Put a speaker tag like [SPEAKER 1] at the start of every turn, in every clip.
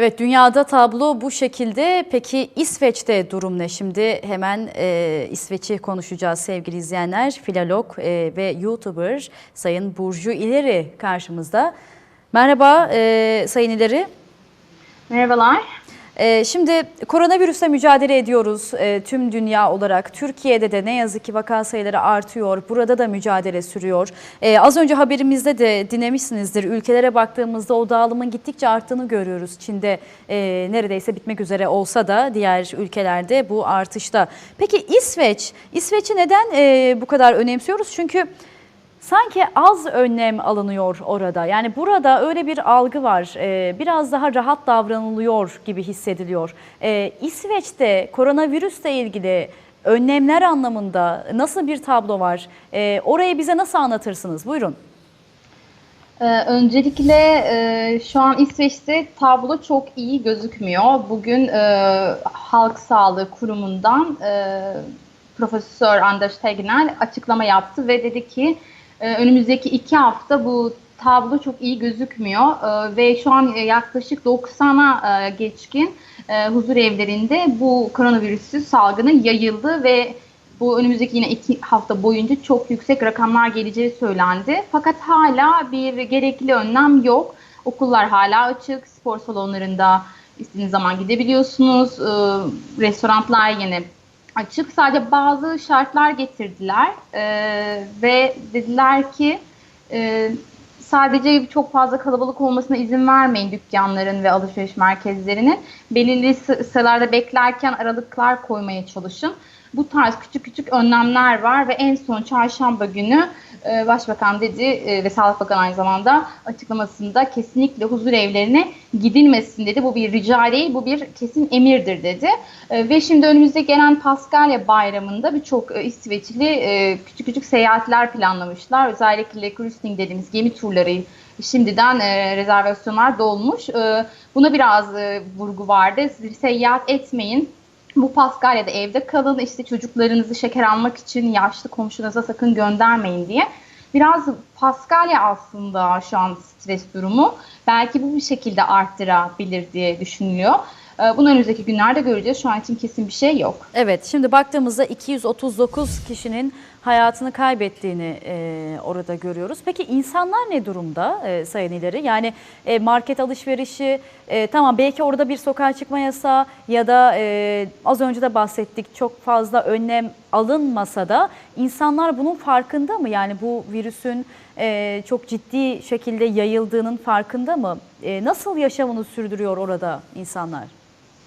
[SPEAKER 1] Evet dünyada tablo bu şekilde. Peki İsveç'te durum ne? Şimdi hemen e, İsveç'i konuşacağız sevgili izleyenler. Filolog e, ve YouTuber Sayın Burcu İleri karşımızda. Merhaba e, Sayın İleri.
[SPEAKER 2] Merhabalar.
[SPEAKER 1] E, şimdi koronavirüsle mücadele ediyoruz e, tüm dünya olarak. Türkiye'de de ne yazık ki vaka sayıları artıyor. Burada da mücadele sürüyor. E, az önce haberimizde de dinlemişsinizdir. Ülkelere baktığımızda o dağılımın gittikçe arttığını görüyoruz. Çin'de e, neredeyse bitmek üzere olsa da diğer ülkelerde bu artışta. Peki İsveç, İsveç'i neden e, bu kadar önemsiyoruz? Çünkü Sanki az önlem alınıyor orada. Yani burada öyle bir algı var. Ee, biraz daha rahat davranılıyor gibi hissediliyor. Ee, İsveç'te koronavirüsle ilgili önlemler anlamında nasıl bir tablo var? Ee, orayı bize nasıl anlatırsınız? Buyurun.
[SPEAKER 2] Ee, öncelikle e, şu an İsveç'te tablo çok iyi gözükmüyor. Bugün e, Halk Sağlığı Kurumu'ndan e, Profesör Anders Tegnell açıklama yaptı ve dedi ki e, önümüzdeki iki hafta bu tablo çok iyi gözükmüyor e, ve şu an yaklaşık 90'a e, geçkin e, huzur evlerinde bu koronavirüsü salgını yayıldı ve bu önümüzdeki yine iki hafta boyunca çok yüksek rakamlar geleceği söylendi. Fakat hala bir gerekli önlem yok. Okullar hala açık, spor salonlarında istediğiniz zaman gidebiliyorsunuz. E, restoranlar yine açık. Sadece bazı şartlar getirdiler e, ve dediler ki e, sadece çok fazla kalabalık olmasına izin vermeyin dükkanların ve alışveriş merkezlerinin. Belirli sıralarda beklerken aralıklar koymaya çalışın. Bu tarz küçük küçük önlemler var ve en son çarşamba günü e, Başbakan dedi e, ve Sağlık Bakanı aynı zamanda açıklamasında kesinlikle huzur evlerine gidilmesin dedi. Bu bir rica değil, bu bir kesin emirdir dedi. E, ve şimdi önümüzde gelen Paskalya bayramında birçok İsveçli küçük küçük seyahatler planlamışlar. Özellikle cruising dediğimiz gemi turları şimdiden e, rezervasyonlar dolmuş. E, buna biraz e, vurgu vardı. Seyahat etmeyin bu Paskalya'da evde kalın işte çocuklarınızı şeker almak için yaşlı komşunuza sakın göndermeyin diye. Biraz Paskalya aslında şu an stres durumu. Belki bu bir şekilde arttırabilir diye düşünülüyor. Bunu önümüzdeki günlerde göreceğiz. Şu an için kesin bir şey yok.
[SPEAKER 1] Evet şimdi baktığımızda 239 kişinin hayatını kaybettiğini e, orada görüyoruz. Peki insanlar ne durumda e, Sayın İleri? Yani e, market alışverişi e, tamam belki orada bir sokağa çıkma yasağı ya da e, az önce de bahsettik çok fazla önlem alınmasa da insanlar bunun farkında mı? Yani bu virüsün e, çok ciddi şekilde yayıldığının farkında mı? E, nasıl yaşamını sürdürüyor orada insanlar?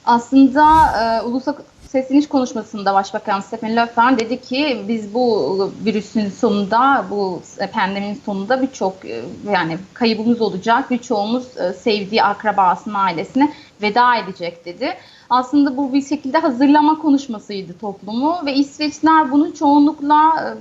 [SPEAKER 2] Aslında e, ulusal sesleniş konuşmasında Başbakan Stefan Löfven dedi ki biz bu virüsün sonunda, bu pandeminin sonunda birçok e, yani kaybımız olacak. Birçoğumuz e, sevdiği akrabasının ailesine veda edecek dedi. Aslında bu bir şekilde hazırlama konuşmasıydı toplumu ve İsveçliler bunu çoğunlukla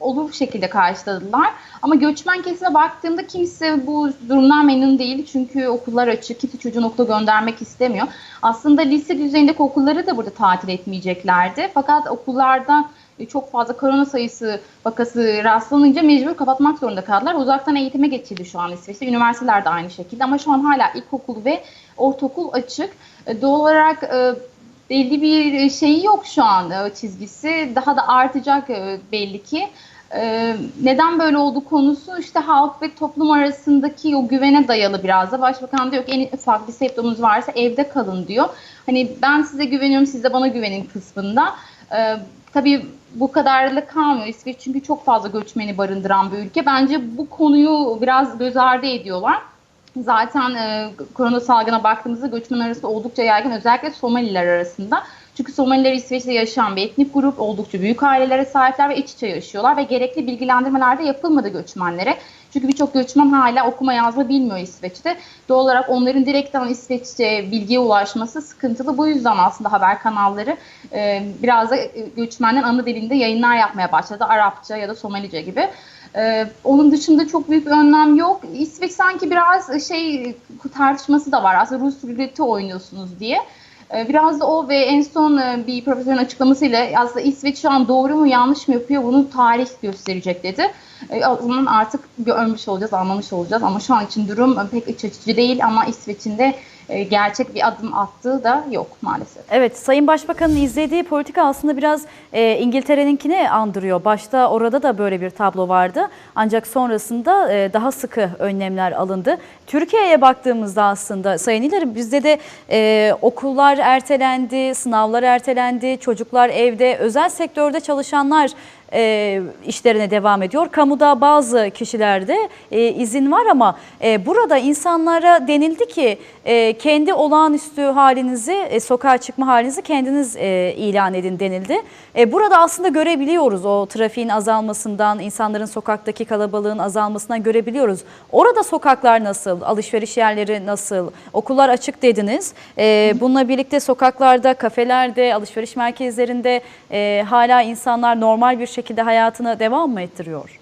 [SPEAKER 2] e, olur şekilde karşıladılar. Ama göçmen kesime baktığımda kimse bu durumdan memnun değil. Çünkü okullar açık, kimse çocuğunu okula göndermek istemiyor. Aslında lise düzeyindeki okulları da burada tatil etmeyeceklerdi. Fakat okullarda çok fazla korona sayısı vakası rastlanınca mecbur kapatmak zorunda kaldılar. Uzaktan eğitime geçildi şu an İsveç'te. Üniversiteler de aynı şekilde ama şu an hala ilkokul ve ortaokul açık. Doğal olarak e, belli bir şeyi yok şu an e, çizgisi. Daha da artacak e, belli ki. Neden böyle oldu konusu işte halk ve toplum arasındaki o güvene dayalı biraz da. Başbakan diyor ki en ufak bir semptomunuz varsa evde kalın diyor. Hani ben size güveniyorum siz de bana güvenin kısmında. Ee, tabii bu kadarla kalmıyor İsveç çünkü çok fazla göçmeni barındıran bir ülke. Bence bu konuyu biraz göz ardı ediyorlar. Zaten e, korona salgına baktığımızda göçmen arası oldukça yaygın özellikle Somaliler arasında. Çünkü Somaliler İsveç'te yaşayan bir etnik grup, oldukça büyük ailelere sahipler ve iç içe yaşıyorlar ve gerekli bilgilendirmeler de yapılmadı göçmenlere. Çünkü birçok göçmen hala okuma yazma bilmiyor İsveç'te. Doğal olarak onların direkten İsveççe bilgiye ulaşması sıkıntılı. Bu yüzden aslında haber kanalları e, biraz da göçmenlerin ana dilinde yayınlar yapmaya başladı. Arapça ya da Somalice gibi. Ee, onun dışında çok büyük bir önlem yok. İsveç sanki biraz şey tartışması da var. Aslında Rus ruleti oynuyorsunuz diye. Ee, biraz da o ve en son e, bir profesörün açıklamasıyla aslında İsveç şu an doğru mu yanlış mı yapıyor bunu tarih gösterecek dedi. E, o artık görmüş olacağız, anlamış olacağız ama şu an için durum pek iç açıcı değil ama İsveç'in de e, gerçek bir adım attığı da yok maalesef.
[SPEAKER 1] Evet, Sayın Başbakan'ın izlediği politika aslında biraz e, İngiltere'ninkini andırıyor. Başta orada da böyle bir tablo vardı. Ancak sonrasında e, daha sıkı önlemler alındı. Türkiye'ye baktığımızda aslında Sayın İlerim bizde de e, okullar ertelendi, sınavlar ertelendi, çocuklar evde, özel sektörde çalışanlar e, işlerine devam ediyor. Kamuda bazı kişilerde e, izin var ama e, burada insanlara denildi ki e, kendi olağanüstü halinizi, e, sokağa çıkma halinizi kendiniz e, ilan edin denildi. E, burada aslında görebiliyoruz o trafiğin azalmasından, insanların sokaktaki kalabalığın azalmasından görebiliyoruz. Orada sokaklar nasıl, alışveriş yerleri nasıl, okullar açık dediniz. E, bununla birlikte sokaklarda, kafelerde, alışveriş merkezlerinde e, hala insanlar normal bir şekilde hayatına devam mı ettiriyor?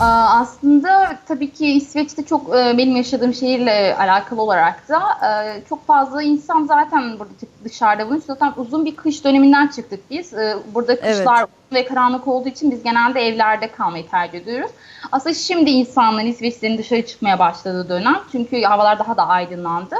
[SPEAKER 2] Aslında tabii ki İsveç'te çok e, benim yaşadığım şehirle alakalı olarak da e, çok fazla insan zaten burada dışarıda bulunuyor. Zaten uzun bir kış döneminden çıktık biz. E, Burada kışlar uzun ve karanlık olduğu için biz genelde evlerde kalmayı tercih ediyoruz. Aslında şimdi insanların İsveçlilerin dışarı çıkmaya başladığı dönem. Çünkü havalar daha da aydınlandı.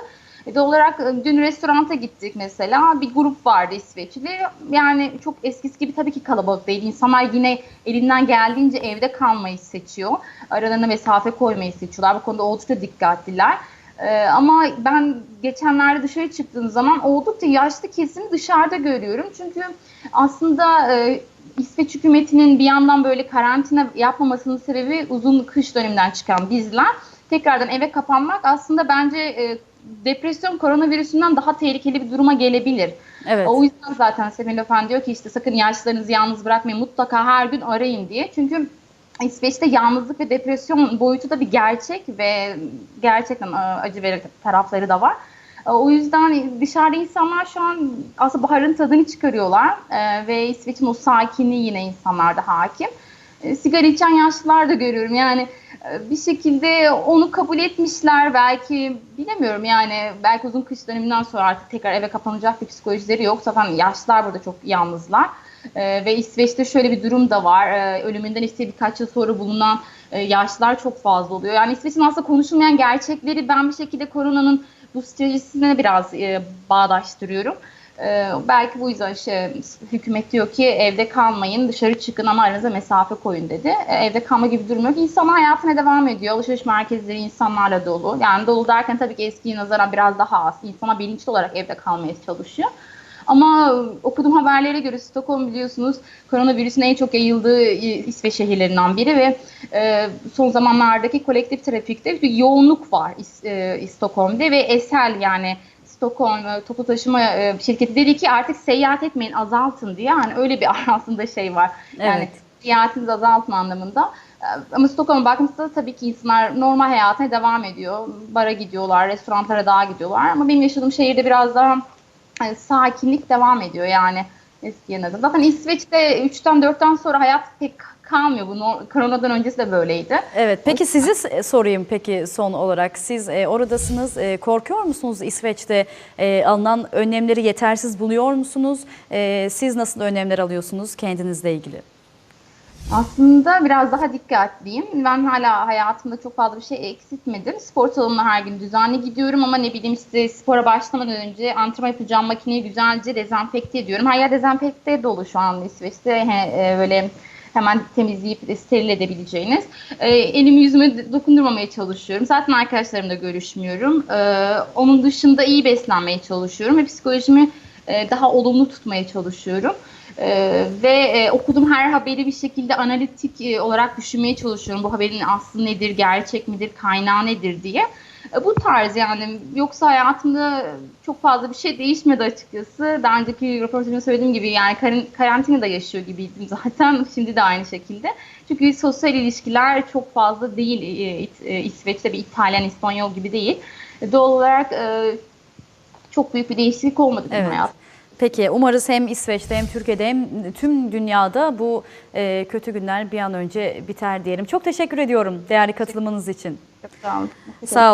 [SPEAKER 2] E, Doğal olarak e, dün restoranta gittik mesela. Bir grup vardı İsveçli. Yani çok eskisi gibi tabii ki kalabalık değil. İnsanlar yine elinden geldiğince evde kalmayı seçiyor. Aralarına mesafe koymayı seçiyorlar. Bu konuda oldukça dikkatliler. Ee, ama ben geçenlerde dışarı çıktığım zaman oldukça yaşlı kesimi dışarıda görüyorum. Çünkü aslında e, İsveç hükümetinin bir yandan böyle karantina yapmamasının sebebi uzun kış döneminden çıkan bizler. Tekrardan eve kapanmak aslında bence e, depresyon koronavirüsünden daha tehlikeli bir duruma gelebilir.
[SPEAKER 1] Evet.
[SPEAKER 2] O yüzden zaten Semih Löfen diyor ki işte sakın yaşlılarınızı yalnız bırakmayın mutlaka her gün arayın diye. Çünkü İsveç'te yalnızlık ve depresyon boyutu da bir gerçek ve gerçekten e, acı verici tarafları da var. E, O yüzden dışarıda insanlar şu an aslında baharın tadını çıkarıyorlar E, ve İsveç'in o sakinliği yine insanlarda hakim. E, Sigara içen yaşlılar da görüyorum yani bir şekilde onu kabul etmişler belki bilemiyorum yani belki uzun kış döneminden sonra artık tekrar eve kapanacak bir psikolojileri yok. Zaten yaşlılar burada çok yalnızlar. Ee, ve İsveç'te şöyle bir durum da var. Ee, ölümünden işte birkaç yıl sonra bulunan e, yaşlılar çok fazla oluyor. Yani İsveç'in aslında konuşulmayan gerçekleri ben bir şekilde koronanın bu stratejisine biraz e, bağdaştırıyorum. Ee, belki bu yüzden işte hükümet diyor ki evde kalmayın, dışarı çıkın ama aranıza mesafe koyun dedi. Ee, evde kalma gibi durum yok. İnsanlar hayatına devam ediyor. Alışveriş merkezleri insanlarla dolu. Yani dolu derken tabii ki eskiye nazaran biraz daha az. İnsanlar bilinçli olarak evde kalmaya çalışıyor. Ama okuduğum haberlere göre Stockholm biliyorsunuz koronavirüsün en çok yayıldığı İsveç şehirlerinden biri ve e, son zamanlardaki kolektif trafikte bir yoğunluk var e, Stockholm'da ve Esel yani Stockholm e, toplu taşıma e, şirketi dedi ki artık seyahat etmeyin azaltın diye yani öyle bir aslında şey var. Yani
[SPEAKER 1] Evet.
[SPEAKER 2] seyahatinizi azaltın anlamında. E, Ama Stockholm'a baktığımızda tabii ki insanlar normal hayatına devam ediyor. Bara gidiyorlar, restoranlara daha gidiyorlar. Ama benim yaşadığım şehirde biraz daha hani sakinlik devam ediyor yani eskiye nazaran. Zaten İsveç'te 3'ten 4'ten sonra hayat pek kalmıyor. Bu no- koronadan öncesi de böyleydi.
[SPEAKER 1] Evet. Peki sizi sorayım peki son olarak. Siz e, oradasınız. E, korkuyor musunuz İsveç'te e, alınan önlemleri yetersiz buluyor musunuz? E, siz nasıl önlemler alıyorsunuz kendinizle ilgili?
[SPEAKER 2] Aslında biraz daha dikkatliyim. Ben hala hayatımda çok fazla bir şey eksiltmedim. Spor salonuna her gün düzenli gidiyorum ama ne bileyim işte spora başlamadan önce antrenman yapacağım makineyi güzelce dezenfekte ediyorum. Her yer dezenfekte dolu şu an İsveç'te. He, e, böyle hemen temizleyip steril edebileceğiniz. E, elimi yüzüme dokundurmamaya çalışıyorum. Zaten arkadaşlarımla görüşmüyorum. E, onun dışında iyi beslenmeye çalışıyorum ve psikolojimi e, daha olumlu tutmaya çalışıyorum. Ee, ve e, okuduğum her haberi bir şekilde analitik e, olarak düşünmeye çalışıyorum. Bu haberin aslı nedir, gerçek midir, kaynağı nedir diye. E, bu tarz yani yoksa hayatımda çok fazla bir şey değişmedi açıkçası. Daha önceki röportajımda söylediğim gibi yani kar- karantinada yaşıyor gibiydim zaten. Şimdi de aynı şekilde. Çünkü sosyal ilişkiler çok fazla değil e, e, İsveç'te bir İtalyan, İspanyol gibi değil. Doğal olarak çok büyük bir değişiklik olmadı
[SPEAKER 1] Evet.
[SPEAKER 2] hayatımda.
[SPEAKER 1] Peki umarız hem İsveç'te hem Türkiye'de hem tüm dünyada bu e, kötü günler bir an önce biter diyelim. Çok teşekkür ediyorum değerli katılımınız için.
[SPEAKER 2] Çok sağ olun.
[SPEAKER 1] Sağ olun.